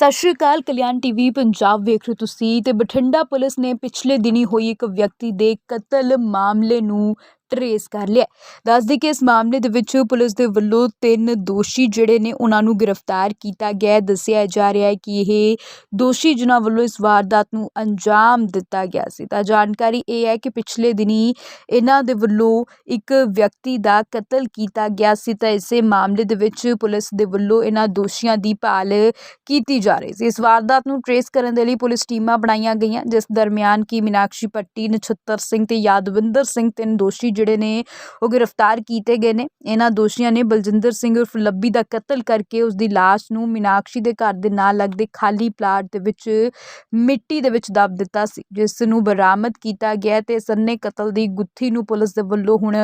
ਸਤਿ ਸ਼੍ਰੀ ਅਕਾਲ, ਕਲਿਆਣ ਟੀਵੀ ਪੰਜਾਬ ਵੇਖ ਰਹੇ ਹੋ ਤੁਸੀਂ ਤੇ ਬਠਿੰਡਾ ਪੁਲਿਸ ਨੇ ਪਿਛਲੇ ਦਿਨੀ ਹੋਈ ਇੱਕ ਵਿਅਕਤੀ ਦੇ ਕਤਲ ਮਾਮਲੇ ਨੂੰ ਟਰੇਸ ਕਰ ਲਿਆ। ਦੱਸਦੀ ਕਿ ਇਸ ਮਾਮਲੇ ਦੇ ਵਿੱਚ ਪੁਲਿਸ ਦੇ ਵੱਲੋਂ ਤਿੰਨ ਦੋਸ਼ੀ ਜਿਹੜੇ ਨੇ, ਉਹਨਾਂ ਨੂੰ ਗ੍ਰਿਫਤਾਰ ਕੀਤਾ ਗਿਆ ਹੈ। ਦੱਸਿਆ ਜਾ ਰਿਹਾ ਹੈ ਕਿ ਇਹ ਦੋਸ਼ੀ ਜਿਨ੍ਹਾਂ ਵੱਲੋਂ ਇਸ ਵਾਰਦਾਤ ਨੂੰ ਅੰਜਾਮ ਦਿੱਤਾ ਗਿਆ ਸੀ। ਤਾਂ ਜਾਣਕਾਰੀ ਇਹ ਹੈ ਕਿ ਪਿਛਲੇ ਦਿਨੀ ਇਹਨਾਂ ਦੇ ਵੱਲੋਂ ਇੱਕ ਵਿਅਕਤੀ ਦਾ ਕਤਲ ਕੀਤਾ ਗਿਆ ਸੀ। ਤਾਂ ਇਸੇ ਮਾਮਲੇ ਦੇ ਵਿੱਚ ਪੁਲਿਸ ਦੇ ਵੱਲੋਂ ਇਹਨਾਂ ਦੋਸ਼ੀਆਂ ਦੀ ਭਾਲ ਕੀਤੀ ਜਾ ਰਹੀ ਸੀ। ਇਸ ਵਾਰਦਾਤ ਨੂੰ ਟਰੇਸ ਕਰਨ ਦੇ ਲਈ ਪੁਲਿਸ ਟੀਮਾਂ ਬਣਾਈਆਂ ਗਈਆਂ, ਜਿਸ ਦਰਮਿਆਨ ਕਿ ਮੀਨਾਕਸ਼ੀ ਪੱਟੀ, ਨਛੱਤਰ ਸਿੰਘ ਤੇ ਯਾਦਵਿੰਦਰ ਸਿੰਘ, ਤਿੰਨ ਦੋਸ਼ੀ ਜਿਹੜੇ ਨੇ ਉਹ ਗ੍ਰਿਫਤਾਰ ਕੀਤੇ ਗਏ ਨੇ। ਇਹਨਾਂ ਦੋਸ਼ੀਆਂ ਨੇ ਬਲਜਿੰਦਰ ਸਿੰਘ ਉਰਫ ਲੱਭੀ ਦਾ ਕਤਲ ਕਰਕੇ ਉਸ ਦੀ ਲਾਸ਼ ਨੂੰ ਮੀਨਾਕਸ਼ੀ ਦੇ ਘਰ ਦੇ ਨਾਲ ਲੱਗਦੇ ਖਾਲੀ ਪਲਾਟ ਦੇ ਵਿੱਚ ਮਿੱਟੀ ਦੇ ਵਿੱਚ ਦੱਬ ਦਿੱਤਾ ਸੀ, ਜਿਸ ਨੂੰ ਬਰਾਮਦ ਕੀਤਾ ਗਿਆ ਤੇ ਸੰਨੇ ਕਤਲ ਦੀ ਗੁੱਥੀ ਨੂੰ ਪੁਲਿਸ ਦੇ ਵੱਲੋਂ ਹੁਣ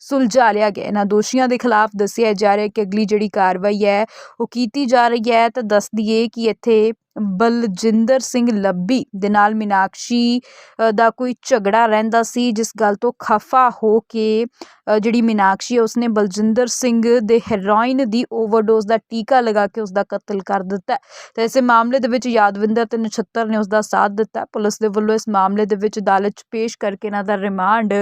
ਸੁਲਝਾ ਲਿਆ ਗਿਆ। ਇਹਨਾਂ ਦੋਸ਼ੀਆਂ ਦੇ ਖਿਲਾਫ ਦੱਸਿਆ ਜਾ ਰਿਹਾ ਕਿ ਅਗਲੀ ਜਿਹੜੀ ਕਾਰਵਾਈ ਹੈ ਉਹ ਕੀਤੀ ਜਾ ਰਹੀ ਹੈ ਤਾਂ ਦੱਸ ਦਈਏ ਕਿ ਇੱਥੇ ਬਲਜਿੰਦਰ ਸਿੰਘ ਲੱਭੀ ਦੇ ਨਾਲ ਮੀਨਾਕਸ਼ੀ ਦਾ ਕੋਈ ਝਗੜਾ ਰਹਿੰਦਾ ਸੀ, ਜਿਸ ਗੱਲ ਤੋਂ ਖਫਾ ਹੋ ਕੇ ਜਿਹੜੀ ਮੀਨਾਕਸ਼ੀ ਹੈ ਉਸਨੇ ਬਲਜਿੰਦਰ ਸਿੰਘ ਦੇ ਹੈਰੋਇਨ ਦੀ ਓਵਰਡੋਜ਼ ਦਾ ਟੀਕਾ ਲਗਾ ਕੇ ਉਸ ਦਾ ਕਤਲ ਕਰ ਦਿੱਤਾ ਹੈ। ਇਸੇ ਮਾਮਲੇ ਦੇ ਵਿੱਚ ਯਾਦਵਿੰਦਰ ਤੇ ਨਛੱਤਰ ਨੇ ਉਸ ਦਾ ਸਾਥ ਦਿੱਤਾ ਪੁਲਿਸ ਦੇ ਵੱਲੋਂ ਇਸ ਮਾਮਲੇ ਦੇ ਵਿੱਚ ਅਦਾਲਤ 'ਚ ਪੇਸ਼ ਕਰਕੇ ਇਹਨਾਂ ਦਾ ਰਿਮਾਂਡ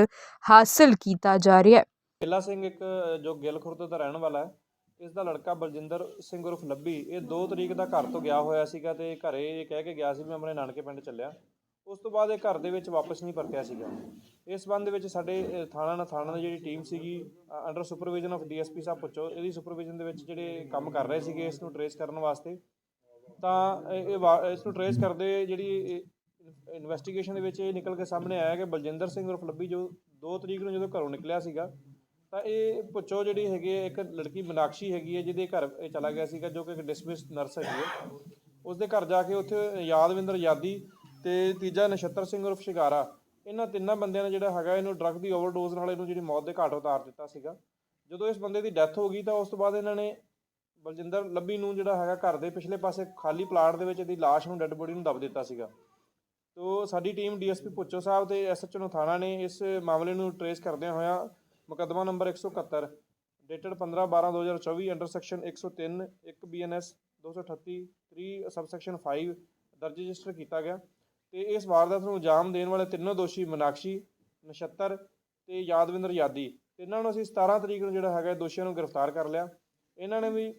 ਹਾਸਲ ਕੀਤਾ ਜਾ ਰਿਹਾ ਹੈ ਕਿਲਾ ਸਿੰਘ ਇੱਕ, ਜੋ ਗਿੱਲ ਦਾ ਰਹਿਣ ਵਾਲਾ ਹੈ ਇਸ ਦਾ ਲੜਕਾ ਬਲਜਿੰਦਰ ਸਿੰਘ ਉਰਫ ਲੱਭੀ ਇਹ 2 ਤਰੀਕ ਦਾ ਘਰ ਤੋਂ ਗਿਆ ਹੋਇਆ ਸੀਗਾ ਤੇ ਘਰੇ ਇਹ ਕਹਿ ਕੇ ਗਿਆ ਸੀ ਵੀ ਮੈਂ ਆਪਣੇ ਨਾਨਕੇ ਪਿੰਡ ਚੱਲਿਆ। ਉਸ ਤੋਂ ਬਾਅਦ ਇਹ ਘਰ ਦੇ ਵਿੱਚ ਵਾਪਸ ਨਹੀਂ ਪਰਤਿਆ ਸੀਗਾ। ਇਸ ਸੰਬੰਧ ਵਿੱਚ ਸਾਡੇ ਥਾਣਾ ਨਾ ਥਾਣਾ ਦੀ ਜਿਹੜੀ ਟੀਮ ਸੀਗੀ ਅੰਡਰ ਸੁਪਰਵਿਜ਼ਨ ਆਫ ਡੀਐਸਪੀ ਸਾਹਿਬ ਪੁੱਛੋ, ਇਹਦੀ ਸੁਪਰਵਿਜ਼ਨ ਦੇ ਵਿੱਚ ਜਿਹੜੇ ਕੰਮ ਕਰ ਰਹੇ ਸੀਗੇ, ਇਸ ਨੂੰ ਟਰੇਸ ਕਰਨ ਵਾਸਤੇ। ਤਾਂ, ਇਹ ਵਾ- ਇਸ ਨੂੰ ਟਰੇਸ ਕਰਦੇ ਜਿਹੜੀ ਇਨਵੈਸਟੀਗੇਸ਼ਨ ਦੇ ਵਿੱਚ ਇਹ ਨਿਕਲ ਕੇ ਸਾਹਮਣੇ ਆਇਆ ਕਿ ਬਲਜਿੰਦਰ ਸਿੰਘ ਉਰਫ ਲੱਭੀ ਜੋ 2 ਤਰੀਕ ਨੂੰ ਜਦੋਂ ਘਰੋਂ ਨਿਕਲਿਆ ਸੀਗਾ ਤਾਂ ਇਹ ਪੁੱਛੋ ਜਿਹੜੀ ਹੈਗੀ ਹੈ, ਇੱਕ ਲੜਕੀ ਮਨਾਕਸ਼ੀ ਹੈਗੀ ਹੈ, ਜਿਹਦੇ ਘਰ ਇਹ ਚਲਾ ਗਿਆ ਸੀਗਾ, ਜੋ ਕਿ ਇੱਕ ਡਿਸਮਿਸ ਨਰਸ ਹੈਗੀ ਹੈ। ਉਸਦੇ ਘਰ ਜਾ ਕੇ ਉੱਥੇ ਯਾਦਵਿੰਦਰ ਯਾਦੀ ਤੇ ਤੀਜਾ ਨਛੱਤਰ ਸਿੰਘ ਉਰਫ ਸ਼ਿਗਾਰਾ, ਇਹਨਾਂ ਤਿੰਨਾਂ ਬੰਦਿਆਂ ਨੇ ਜਿਹੜਾ ਹੈਗਾ, ਇਹਨੂੰ ਡਰੱਗ ਦੀ ਓਵਰਡੋਜ਼ ਨਾਲ ਇਹਨੂੰ ਜਿਹੜੀ ਮੌਤ ਦੇ ਘਾਟ ਉਤਾਰ ਦਿੱਤਾ ਸੀਗਾ। ਜਦੋਂ ਇਸ ਬੰਦੇ ਦੀ ਡੈਥ ਹੋ ਗਈ, ਤਾਂ ਉਸ ਤੋਂ ਬਾਅਦ ਇਹਨਾਂ ਨੇ ਬਲਜਿੰਦਰ ਲੱਭੀ ਨੂੰ ਜਿਹੜਾ ਹੈਗਾ ਘਰ ਦੇ ਪਿਛਲੇ ਪਾਸੇ ਖਾਲੀ ਪਲਾਟ ਦੇ ਵਿੱਚ ਇਹਦੀ ਲਾਸ਼ ਨੂੰ ਡੈੱਡ ਬੋਡੀ ਨੂੰ ਦਬ ਦਿੱਤਾ ਸੀਗਾ। ਤੋ ਸਾਡੀ ਟੀਮ ਡੀਐਸਪੀ ਪੁੱਚੋ ਸਾਹਿਬ ਤੇ ਐਸਐਚਓ ਨੂੰ ਥਾਣਾ ਨੇ ਇਸ ਮਾਮਲੇ ਨੂੰ ਟਰੇਸ ਕਰਦਿਆਂ ਹੋਇਆਂ ਮੁਕੱਦਮਾ number 171 dated 15/12/2024 under section 103 1 BNS 238 3 subsection 5 ਦਰਜ ਰਜਿਸਟਰ ਕੀਤਾ ਗਿਆ ਤੇ ਇਸ ਵਾਰਦਾਤ ਨੂੰ ਅੰਜਾਮ ਦੇਣ ਵਾਲੇ ਤਿੰਨੋਂ ਦੋਸ਼ੀ ਮਨਾਕਸ਼ੀ, ਨਛੱਤਰ ਤੇ ਯਾਦਵਿੰਦਰ ਯਾਦੀ। ਇਹਨਾਂ ਨੂੰ ਅਸੀਂ 17 ਤਰੀਕ ਨੂੰ ਜਿਹੜਾ ਹੈਗਾ ਦੋਸ਼ੀਆਂ ਨੂੰ ਗ੍ਰਿਫਤਾਰ ਕਰ ਲਿਆ। ਇਹਨਾਂ ਨੇ ਵੀ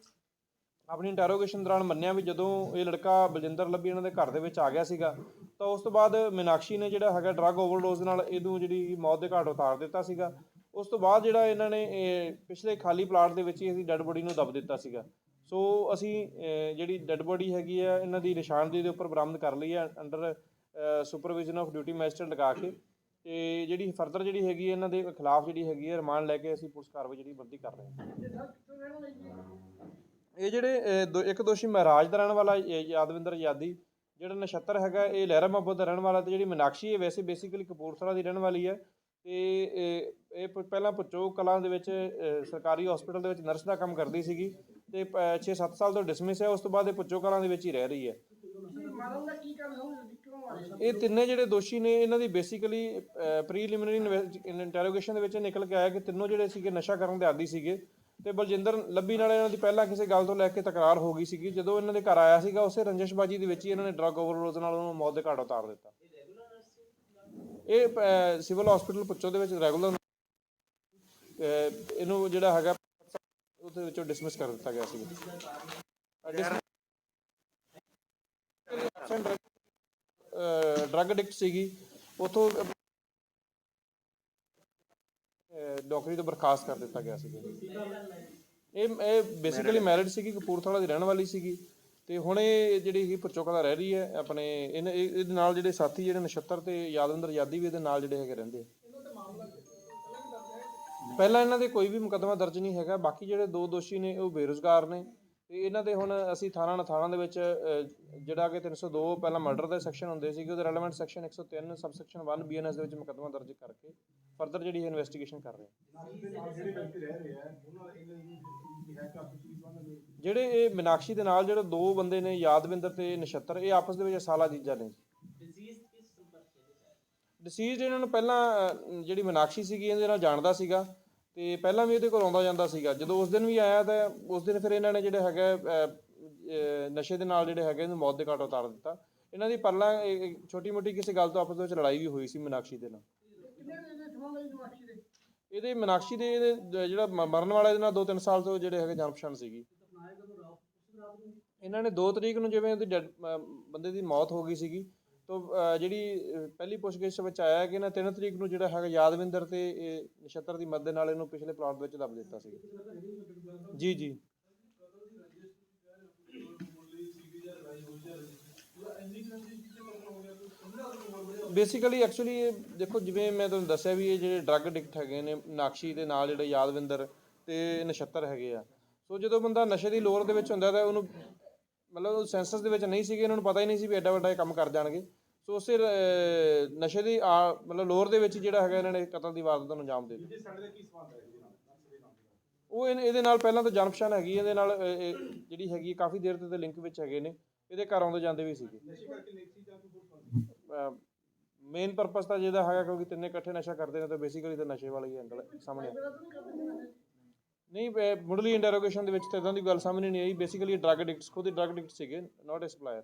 ਆਪਣੀ ਇੰਟਰੋਗੇਸ਼ਨ ਦੌਰਾਨ ਮੰਨਿਆ ਵੀ ਜਦੋਂ ਇਹ ਲੜਕਾ ਬਲਜਿੰਦਰ ਲੱਭੀ ਇਹਨਾਂ ਦੇ ਘਰ ਦੇ ਵਿੱਚ ਆ ਗਿਆ ਸੀਗਾ, ਤਾਂ ਉਸ ਤੋਂ ਬਾਅਦ ਮੀਨਾਕਸ਼ੀ ਨੇ ਜਿਹੜਾ ਹੈਗਾ ਡਰੱਗ ਓਵਰਡੋਜ਼ ਨਾਲ ਇਹਨੂੰ ਜਿਹੜੀ ਮੌਤ ਦੇ ਘਾਟ ਉਤਾਰ ਦਿੱਤਾ ਸੀਗਾ। ਉਸ ਤੋਂ ਬਾਅਦ ਜਿਹੜਾ ਇਹਨਾਂ ਨੇ ਇਹ ਪਿਛਲੇ ਖਾਲੀ ਪਲਾਟ ਦੇ ਵਿੱਚ ਹੀ ਅਸੀਂ ਡੈੱਡ ਬੋਡੀ ਨੂੰ ਦੱਬ ਦਿੱਤਾ ਸੀਗਾ। ਸੋ ਅਸੀਂ ਅਹ, ਜਿਹੜੀ ਡੈੱਡ ਬੋਡੀ ਹੈਗੀ ਆ ਇਹਨਾਂ ਦੀ ਨਿਸ਼ਾਨਦੇਹੀ ਦੇ ਉੱਪਰ ਬਰਾਮਦ ਕਰ ਲਈ ਹੈ under supervision of duty magistrate ਲਗਾ ਕੇ। ਤੇ ਜਿਹੜੀ ਫਰਦਰ ਜਿਹੜੀ ਹੈਗੀ ਹੈ ਇਹਨਾਂ ਦੇ ਖਿਲਾਫ ਜਿਹੜੀ ਹੈਗੀ ਹੈ ਰਿਮਾਂਡ ਲੈ ਕੇ ਅਸੀਂ ਪੁਲਿਸ ਕਾਰਵਾਈ ਜਿਹੜੀ ਬੰਦੀ ਕਰ ਰਹੇ ਹਾਂ। ਇਹ ਜਿਹੜੇ ਅਹ, ਦੋ- ਇੱਕ ਦੋਸ਼ੀ ਮਹਾਰਾਜ ਦਾ ਰਹਿਣ ਵਾਲਾ ਇਹ ਯਾਦਵਿੰਦਰ ਯਾਦੀ ਜਿਹੜਾ ਨਛੱਤਰ ਹੈਗਾ ਇਹ ਲਹਿਰਾ ਮੁਹੱਬਤ ਦਾ ਰਹਿਣ ਵਾਲਾ ਤੇ ਜਿਹੜੀ ਮੀਨਾਕਸ਼ੀ ਹੈ ਵੈਸੇ ਬੇਸਿਕਲੀ ਕਪੂਰਥਲਾ ਦੀ ਰਹਿਣ ਵਾਲੀ ਹੈ ਤੇ ਇਹ ਪ- ਪਹਿਲਾਂ ਪਚੋ ਕਲਾਂ ਦੇ ਵਿੱਚ ਸਰਕਾਰੀ ਹਸਪੀਟਲ ਦੇ ਵਿੱਚ ਨਰਸ ਦਾ ਕੰਮ ਕਰਦੀ ਸੀਗੀ ਤੇ 6-7 ਸਾਲ ਤੋਂ ਡਿਸਮਿਸ ਹੈ, ਉਸ ਤੋਂ ਬਾਅਦ ਇਹ ਪਚੋ ਕਲਾਂ ਦੇ ਵਿੱਚ ਹੀ ਰਹਿ ਰਹੀ ਹੈ। ਇਹ ਤਿੰਨੇ ਜਿਹੜੇ ਦੋਸ਼ੀ ਨੇ, ਇਹਨਾਂ ਦੀ ਬੇਸਿਕਲੀ ਪ੍ਰੀਲਿਮਿਨਰੀ ਇੰਟਰੋਗੇਸ਼ਨ ਦੇ ਵਿੱਚ ਨਿਕਲ ਕੇ ਆਇਆ ਕਿ ਤਿੰਨੋਂ ਜਿਹੜੇ ਸੀਗੇ ਨਸ਼ਾ ਕਰਨ ਦੇ ਆਦੀ ਸੀਗੇ ਤੇ ਬਲਜਿੰਦਰ ਲੱਭੀ ਨਾਲ ਇਹਨਾਂ ਦੀ ਪਹਿਲਾਂ ਕਿਸੇ ਗੱਲ ਤੋਂ ਲੈ ਕੇ ਤਕਰਾਰ ਹੋ ਗਈ ਸੀਗੀ। ਜਦੋਂ ਇਹਨਾਂ ਦੇ ਘਰ ਆਇਆ ਸੀਗਾ, ਉਸੇ ਰੰਜਸ਼ਬਾਜ਼ੀ ਦੇ ਵਿੱਚ ਹੀ ਇਹਨਾਂ ਨੇ ਡਰੱਗ ਓਵਰਡੋਜ਼ ਨਾਲ ਉਹਨੂੰ ਮੌਤ ਦੇ ਘਾਟ ਉਤਾਰ ਦਿੱਤਾ। ਇਹ ਸਿਵਲ ਹਸਪੀਟਲ ਪੁੱਛੋ ਦੇ ਵਿੱਚ ਰੈਗੂਲਰ ਇਹਨੂੰ ਜਿਹੜਾ ਹੈਗਾ, ਉਹਦੇ ਵਿੱਚੋਂ ਡਿਸਮਿਸ ਕਰ ਦਿੱਤਾ ਗਿਆ ਸੀ। ਡਰੱਗ ਐਡਿਕਟ ਸੀਗੀ। ਉਥੋਂ ਨੌਕਰੀ ਤੋਂ ਬਰਖਾਸਤ ਕਰ ਦਿੱਤਾ ਗਿਆ ਸੀ। ਇਹ ਇਹ ਬੇਸਿਕਲੀ ਮੈਰਿਡ ਸੀਗੀ, ਕਪੂਰਥਲਾ ਦੀ ਰਹਿਣ ਵਾਲੀ ਸੀਗੀ। ਤੇ ਹੁਣ ਇਹ ਜਿਹੜੀ ਹੀ ਪਰਚੋਕਲਾ ਰਹਿ ਰਹੀ ਹੈ ਆਪਣੇ ਇਹਨ- ਇਹ- ਇਹਦੇ ਨਾਲ ਜਿਹੜੇ ਸਾਥੀ ਜਿਹੜੇ ਨਛੱਤਰ ਤੇ ਯਾਦਵਿੰਦਰ ਯਾਦੀ ਵੀ ਇਹਦੇ ਨਾਲ ਜਿਹੜੇ ਹੈਗੇ ਰਹਿੰਦੇ ਆ। ਪਹਿਲਾਂ ਇਹਨਾਂ ਦੇ ਕੋਈ ਵੀ ਮੁਕੱਦਮਾ ਦਰਜ ਨਹੀਂ ਹੈਗਾ ਬਾਕੀ ਜਿਹੜੇ ਦੋ ਦੋਸ਼ੀ ਨੇ ਉਹ ਬੇਰੁਜ਼ਗਾਰ ਨੇ। ਤੇ ਇਹਨਾਂ ਦੇ ਹੁਣ ਅਸੀਂ ਥਾਣਾ ਥਾਣਾ ਦੇ ਵਿੱਚ ਅਹ, ਜਿਹੜਾ ਕਿ 302 ਪਹਿਲਾਂ ਮਰਡਰ ਦੇ ਸੈਕਸ਼ਨ ਹੁੰਦੇ ਸੀਗੇ ਉਹਦੇ relevant section 103 sub section 1 BNS ਦੇ ਵਿੱਚ ਮੁਕੱਦਮਾ ਦਰਜ ਕਰਕੇ ਫਰਦਰ ਜਿਹੜੀ ਇਨਵੈਸਟੀਗੇਸ਼ਨ ਕਰ ਰਹੇ ਹਾਂ ਜਿਹੜੇ ਜਿਹੜੇ ਇਹ ਮੀਨਾਕਸ਼ੀ ਦੇ ਨਾਲ ਜਿਹੜੇ ਦੋ ਬੰਦੇ ਨੇ, ਯਾਦਵਿੰਦਰ ਤੇ ਨਛੱਤਰ, ਇਹ ਆਪਸ ਦੇ ਵਿੱਚ ਸਾਲਾ ਜੀਜਾ ਨੇ। ਡਿਸੀਜ਼ ਇਹਨਾਂ ਨੂੰ ਪਹਿਲਾਂ ਜਿਹੜੀ ਮੀਨਾਕਸ਼ੀ ਸੀਗੀ, ਇਹਦੇ ਨਾਲ ਜਾਣਦਾ ਸੀਗਾ ਤੇ ਪਹਿਲਾਂ ਵੀ ਇਹਦੇ ਕੋਲ ਆਉਂਦਾ ਜਾਂਦਾ ਸੀਗਾ। ਜਦੋਂ ਉਸ ਦਿਨ ਵੀ ਆਇਆ ਤਾਂ ਉਸ ਦਿਨ ਫਿਰ ਇਹਨਾਂ ਨੇ ਜਿਹੜੇ ਹੈਗਾ ਨਸ਼ੇ ਦੇ ਨਾਲ ਜਿਹੜੇ ਹੈਗੇ, ਇਹਨੂੰ ਮੌਤ ਦੇ ਘਾਟ ਉਤਾਰ ਦਿੱਤਾ। ਇਹਨਾਂ ਦੀ ਪਹਿਲਾਂ ਛੋਟੀ ਮੋਟੀ ਕਿਸੇ ਗੱਲ ਤੋਂ ਆਪਸ ਵਿੱਚ ਲੜਾਈ ਵੀ ਹੋਈ ਸੀ ਮੀਨਾਕਸ਼ੀ ਦੇ ਨਾਲ। ਇਹਦੇ ਮੀਨਾਕਸ਼ੀ ਦੇ ਜਿਹੜਾ ਮਰਨ ਵਾਲਾ ਇਹਦੇ ਨਾਲ 2-3 ਸਾਲ ਤੋਂ ਜਿਹੜੇ ਹੈਗੇ ਜਾਣ ਪਛਾਣ ਸੀਗੀ। ਇਹਨਾਂ ਨੇ 2 ਤਰੀਕ ਨੂੰ ਜਿਵੇਂ ਉਹਦੀ dead- ਅਹ ਬੰਦੇ ਦੀ ਮੌਤ ਹੋ ਗਈ ਸੀਗੀ ਤੋਂ ਅਹ, ਜਿਹੜੀ ਅਹ, ਪਹਿਲੀ ਪੁੱਛਗਿੱਛ ਵਿੱਚ ਆਇਆ ਕਿ ਇਹਨਾਂ 3 ਤਰੀਕ ਨੂੰ ਜਿਹੜਾ ਹੈਗਾ ਯਾਦਵਿੰਦਰ ਤੇ ਇਹ ਨਛੱਤਰ ਦੀ ਮਦਦ ਨਾਲ ਇਹਨੂੰ ਪਿਛਲੇ ਪਲਾਟ ਵਿੱਚ ਦੱਬ ਦਿੱਤਾ ਸੀ ਜੀ ਜੀ। ਬੇਸਿਕਲੀ ਐਕਚੁਅਲੀ ਦੇਖੋ ਜਿਵੇਂ ਮੈਂ ਤੁਹਾਨੂੰ ਦੱਸਿਆ ਵੀ ਇਹ ਜਿਹੜੇ ਡਰੱਗ ਐਡਿਕਟ ਹੈਗੇ ਨੇ ਨਾਕਸ਼ੀ ਦੇ ਨਾਲ ਜਿਹੜੇ ਯਾਦਵਿੰਦਰ ਤੇ ਨਛੱਤਰ ਹੈਗੇ ਆ ਸੋ ਜਦੋਂ ਬੰਦਾ ਨਸ਼ੇ ਦੀ ਲੋਰ ਦੇ ਵਿੱਚ ਹੁੰਦਾ ਤਾਂ ਉਹਨੂੰ ਮਤਲਬ ਉਹ ਸੈਂਸਸ ਦੇ ਵਿੱਚ ਨਹੀਂ ਸੀਗੇ ਇਹਨਾਂ ਨੂੰ ਪਤਾ ਹੀ ਨਹੀਂ ਸੀ ਵੀ ਐਡਾ ਵੱਡਾ ਇਹ ਕੰਮ ਕਰ ਜਾਣਗੇ। ਸੋ ਉਸੇ ਨਸ਼ੇ ਦੀ ਮਤਲਬ ਲੋਰ ਦੇ ਵਿੱਚ ਜਿਹੜਾ ਹੈਗਾ ਇਹਨਾਂ ਨੇ ਕਤਲ ਦੀ ਵਾਰਦਾਤ ਨੂੰ ਅੰਜਾਮ ਦੇ ਦਿੱਤਾ। ਉਹ ਇਹਦੇ ਨਾਲ ਪਹਿਲਾਂ ਤਾਂ ਜਾਣ ਪਛਾਣ ਹੈਗੀ ਇਹਦੇ ਨਾਲ ਜਿਹੜੀ ਹੈਗੀ ਕਾਫੀ ਦੇਰ ਤੋਂ ਤੇ ਲਿੰਕ ਵਿੱਚ ਹੈਗੇ ਨੇ। ਇਹਦੇ ਘਰ ਆਉਂਦੇ ਜਾਂਦੇ ਵੀ ਸੀਗੇ। ਮੇਨ ਪਰਪਸ ਤਾਂ ਜਿਹਦਾ ਹੈਗਾ ਕਿਉਂਕਿ ਤਿੰਨੇ ਇਕੱਠੇ ਨਸ਼ਾ ਕਰਦੇ ਨੇ ਤਾਂ ਬੇਸਿਕਲੀ ਤਾਂ ਨਸ਼ੇ ਵਾਲਾ ਹੀ ਐਂਗਲ ਸਾਹਮਣੇ। ਨਹੀਂ ਅਹ, ਮੁੱਢਲੀ ਇੰਟਰੋਗੇਸ਼ਨ ਦੇ ਵਿੱਚ ਤਾਂ ਇਦਾਂ ਦੀ ਗੱਲ ਸਾਹਮਣੇ ਨਹੀਂ ਆਈ। ਬੇਸਿਕਲੀ ਡਰੱਗ ਐਡਿਕਟਸ ਖੁਦ ਹੀ ਡਰੱਗ ਐਡਿਕਟ ਸੀਗੇ ਨਾਟ ਐ ਸਪਲਾਇਰ